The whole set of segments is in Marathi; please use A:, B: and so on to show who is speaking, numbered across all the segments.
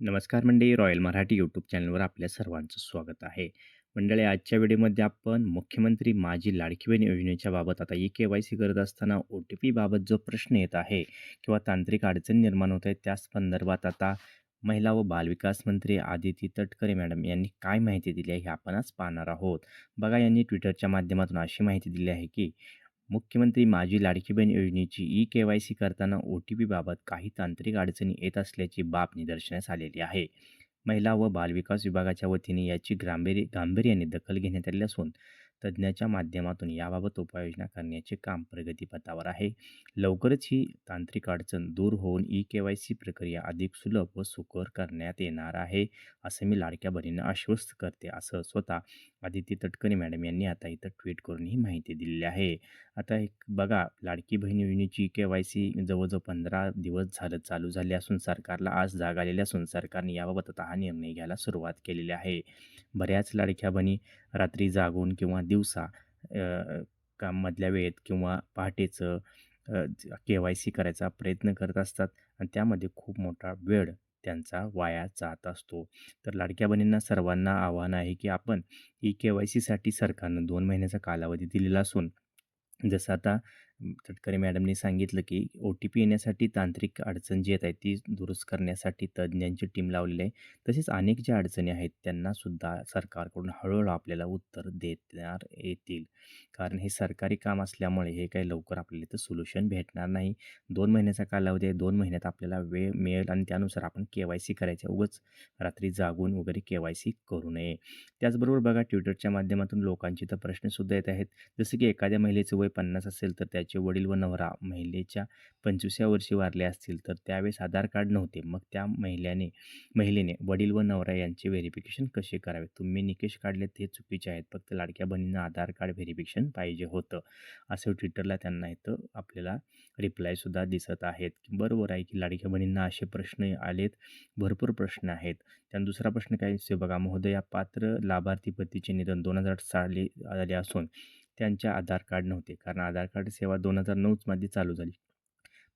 A: नमस्कार मंडळी रॉयल मराठी यूट्यूब चॅनलवर आपल्या सर्वांचं स्वागत आहे. मंडळी आजच्या व्हिडिओमध्ये आपण मुख्यमंत्री माझी लाडकी बहीण योजनेच्या बाबत आता ई के वाय सी करत असताना ओ टी पीबाबत जो प्रश्न येत आहे किंवा तांत्रिक अडचण निर्माण होत आहे त्या संदर्भात आता महिला व बालविकास मंत्री आदिती तटकरे मॅडम यांनी काय माहिती दिली आहे हे आपण आज पाहणार आहोत. बघा यांनी ट्विटरच्या माध्यमातून अशी माहिती दिली आहे की मुख्यमंत्री माझी लाडकी बहीण योजनेची ई के वाय सी करताना ओ टी पीबाबत काही तांत्रिक अडचणी येत असल्याची बाब निदर्शनास आलेली आहे. महिला व बालविकास विभागाच्या वतीने याची गांभीर्य गांभीर्याने दखल घेण्यात आली असून तज्ज्ञाच्या माध्यमातून याबाबत उपाययोजना करण्याचे काम प्रगतीपथावर आहे. लवकरच ही तांत्रिक अडचण दूर होऊन ई के वाय सी प्रक्रिया अधिक सुलभ व सुकर करण्यात येणार आहे असं मी लाडक्या बहिणींना आश्वस्त करते असं स्वतः आदिती तटकरे मॅडम यांनी आता इथं ट्विट करून ही माहिती दिलेली आहे. आता एक बघा लाडकी बहीण योजनेची के वाय सी जवळजवळ पंधरा दिवस झालं चालू झाले असून सरकारला आज जाग आलेली असून सरकारने याबाबत आता हा निर्णय घ्यायला सुरुवात केलेली आहे. बऱ्याच लाडक्या बहिणी रात्री जागून किंवा दिवसा काम मधल्या वेळेत किंवा पहाटेचं के वाय सी करायचा प्रयत्न करत असतात आणि त्यामध्ये खूप मोठा वेळ त्यांचा वाया जात असतो. तर लाडक्या बहिणींना सर्वांना आव्हान आहे की आपण ई के वाय सीसाठी सरकारनं दोन महिन्याचा कालावधी दिलेला असून जसं आता तटकरे मॅडमने सांगितलं की ओ टी पी येण्यासाठी तांत्रिक अडचण जी येत आहे ती दुरुस्त करण्यासाठी तज्ज्ञांची टीम लावलेली आहे. तसेच अनेक ज्या अडचणी आहेत त्यांनासुद्धा सरकारकडून हळूहळू आपल्याला उत्तर देणार येतील. कारण हे सरकारी काम असल्यामुळे हे काही लवकर आपल्याला इथं सोल्युशन भेटणार नाही. दोन महिन्याचा कालावधी आहे. दोन महिन्यात आपल्याला वेळ मिळेल आणि त्यानुसार आपण के वाय सी करायचे उगच रात्री जागून वगैरे के वाय सी करू नये. त्याचबरोबर बघा ट्विटरच्या माध्यमातून लोकांची तर प्रश्नसुद्धा येत आहेत. जसं की एखाद्या महिलेचं वय पन्नास असेल तर त्याचे वडील व नवरा महिलेच्या पंचवीसव्या वर्षी वारले असतील तर त्यावेळेस आधार कार्ड नव्हते. मग त्या महिलेने महिलेने वडील व नवरा यांचे व्हेरिफिकेशन कसे करावे? तुम्ही निकष काढले ते चुकीचे आहेत. फक्त लाडक्या बहिणींना आधार कार्ड व्हेरिफिकेशन पाहिजे होतं असं ट्विटरला त्यांना इथं आपल्याला रिप्लायसुद्धा दिसत आहेत. बरोबर आहे की लाडक्या बहिणींना असे प्रश्न आलेत भरपूर प्रश्न आहेत. त्यानं दुसरा प्रश्न काय? दिसतो बघा या पात्र लाभार्थी पतीचे निधन दोन हजार साली आले असून त्यांच्या आधार कार्ड नव्हते. कारण आधार कार्ड सेवा दोन हजार नऊमध्ये चालू झाली.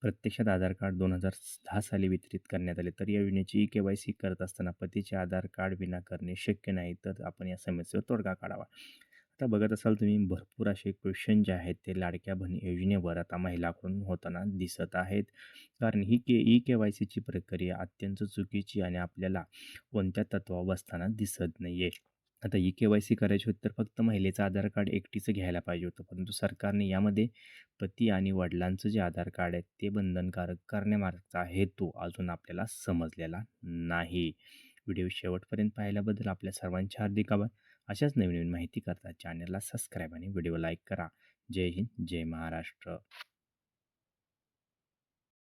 A: प्रत्यक्षात आधार कार्ड दोन हजार दहा साली वितरित करण्यात आले. तर या योजनेची ई के वाय सी करत असताना पतीचे आधार कार्ड विना करणे शक्य नाही. तर आपण या समस्येवर तोडगा काढावा. आता बघत असाल तुम्ही भरपूर असे क्वेश्चन जे आहेत ते लाडक्या बहिणी योजनेवर आता महिलाकडून होताना दिसत आहेत. कारण ही के ई के वाय सीची प्रक्रिया अत्यंत चुकीची आणि आपल्याला कोणत्या तत्वावर बसताना दिसत नाही आहे आता ई के वाय सी करायची होती तर फक्त महिलेचं आधार कार्ड एकटीचं घ्यायला पाहिजे होतं. परंतु सरकारने यामध्ये पती आणि वडिलांचं जे आधार कार्ड आहे ते बंधनकारक करण्यामागचा हेतू अजून आपल्याला समजलेला नाही. व्हिडिओ शेवटपर्यंत पाहिल्याबद्दल आपल्या सर्वांचे हार्दिक आभार. अशाच नवीन नवीन माहिती करता चॅनलला सबस्क्राईब आणि व्हिडिओ लाईक करा. जय हिंद जय महाराष्ट्र.